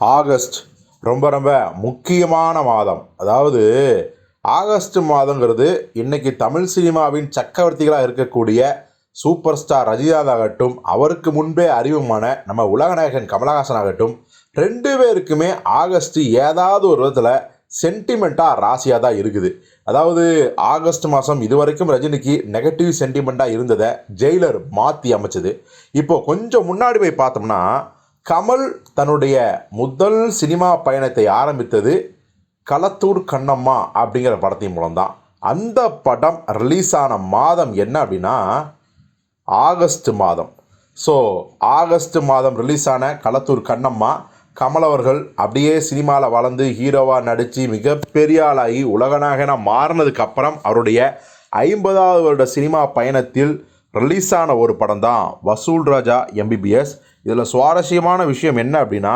August ரொம்ப ரொம்ப முக்கியமான மாதம். அதாவது ஆகஸ்ட் மாதங்கிறது இன்னைக்கு தமிழ் சினிமாவின் சக்கரவர்த்திகளாக இருக்கக்கூடிய சூப்பர் ஸ்டார் ரஜினிகாந்த் ஆகட்டும் அவருக்கு முன்பே அறிமுகமான நம்ம உலகநாயகன் கமலஹாசன் ஆகட்டும் ரெண்டு பேருக்குமே ஆகஸ்ட் ஏதாவது ஒரு விதத்தில் சென்டிமெண்ட்டாக ராசியாக தான் இருக்குது. அதாவது ஆகஸ்ட் மாதம் இதுவரைக்கும் ரஜினிக்கு நெகட்டிவ் சென்டிமெண்ட்டாக இருந்ததை ஜெயிலர் மாற்றி அமைச்சது. இப்போ கொஞ்சம் முன்னாடி போய் பார்த்தோம்னா கமல் தன்னுடைய முதல் சினிமா பயணத்தை ஆரம்பித்தது களத்தூர் கண்ணம்மா அப்படிங்கிற படத்தின் மூலம்தான். அந்த படம் ரிலீஸ் ஆன மாதம் என்ன அப்படின்னா ஆகஸ்ட் மாதம். ஸோ ஆகஸ்ட் மாதம் ரிலீஸ் ஆன களத்தூர் கண்ணம்மா கமல் அவர்கள் அப்படியே சினிமாவில் வளர்ந்து ஹீரோவாக நடித்து மிகப்பெரிய ஆளாகி உலகநாயகனாக மாறினதுக்கப்புறம் அவருடைய ஐம்பதாவது வருட சினிமா பயணத்தில் ரிலீஸ் ஆன ஒரு படம் தான் வசூல் ராஜா எம்பிபிஎஸ் இதில் சுவாரஸ்யமான விஷயம் என்ன அப்படின்னா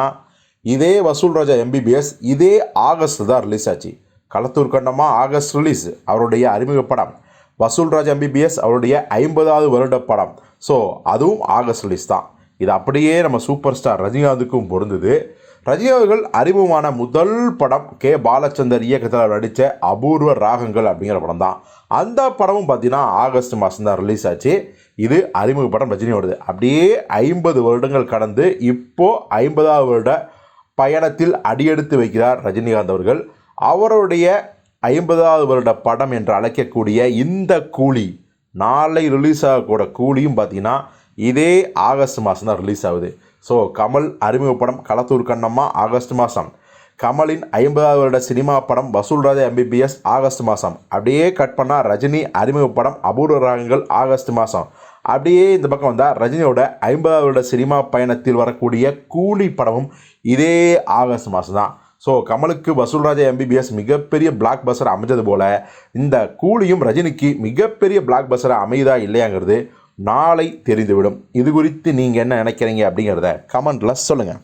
இதே வசூல் ராஜா எம்பிபிஎஸ் இதே ஆகஸ்ட் தான் ரிலீஸ் ஆச்சு. களத்தூர் கண்டமா ஆகஸ்ட் ரிலீஸ் அவருடைய அறிமுக படம். வசூல் ராஜா எம்பிபிஎஸ் அவருடைய ஐம்பதாவது வருட படம். ஸோ அதுவும் ஆகஸ்ட் ரிலீஸ் தான். இது அப்படியே நம்ம சூப்பர் ஸ்டார் ரஜினிகாந்துக்கும் பொருந்தது. ரஜினி அவர்கள் அறிமுகமான முதல் படம் கே. பாலச்சந்தர் இயக்கத்தில் நடித்த அபூர்வ ராகங்கள் அப்படிங்கிற படம் தான் அந்த படமும் பார்த்தீங்கன்னா ஆகஸ்ட் மாதம் தான் ரிலீஸ் ஆச்சு. இது அறிமுக படம் ரஜினியோடது. அப்படியே ஐம்பது வருடங்கள் கடந்து இப்போது ஐம்பதாவது வருட பயணத்தில் அடியெடுத்து வைக்கிறார் ரஜினிகாந்த் அவர்கள். அவருடைய ஐம்பதாவது வருட படம் என்று அழைக்கக்கூடிய இந்த கூலி நாளை ரிலீஸ் ஆகக்கூட கூலியும் பார்த்தீங்கன்னா இதே ஆகஸ்ட் மாதம் தான் ரிலீஸ் ஆகுது. ஸோ கமல் அறிமுக படம் களத்தூர் கண்ணம்மா ஆகஸ்ட் மாதம் கமலின் ஐம்பதாவது வருட சினிமா படம் வசூல் ராஜா எம்பிபிஎஸ் ஆகஸ்ட் மாதம் அப்படியே கட் பண்ணால் ரஜினி அறிமுக படம் அபூர்வ ராகங்கள் ஆகஸ்ட் மாதம் அப்படியே இந்த பக்கம் வந்தால் ரஜினியோட ஐம்பதாவது வருட சினிமா பயணத்தில் வரக்கூடிய கூலி படமும் இதே ஆகஸ்ட் மாதம் தான். ஸோ கமலுக்கு வசூல்ராஜா எம்பிபிஎஸ் மிகப்பெரிய பிளாக் பஸ்டர் அமைஞ்சது போல் இந்த கூலியும் ரஜினிக்கு மிகப்பெரிய பிளாக் பஸ்டராக அமையுதா இல்லையாங்கிறது நாளை தெரிந்துவிடும். இது குறித்து நீங்கள் என்ன நினைக்கிறீங்க அப்படிங்கிறத கமெண்ட்டில் சொல்லுங்கள்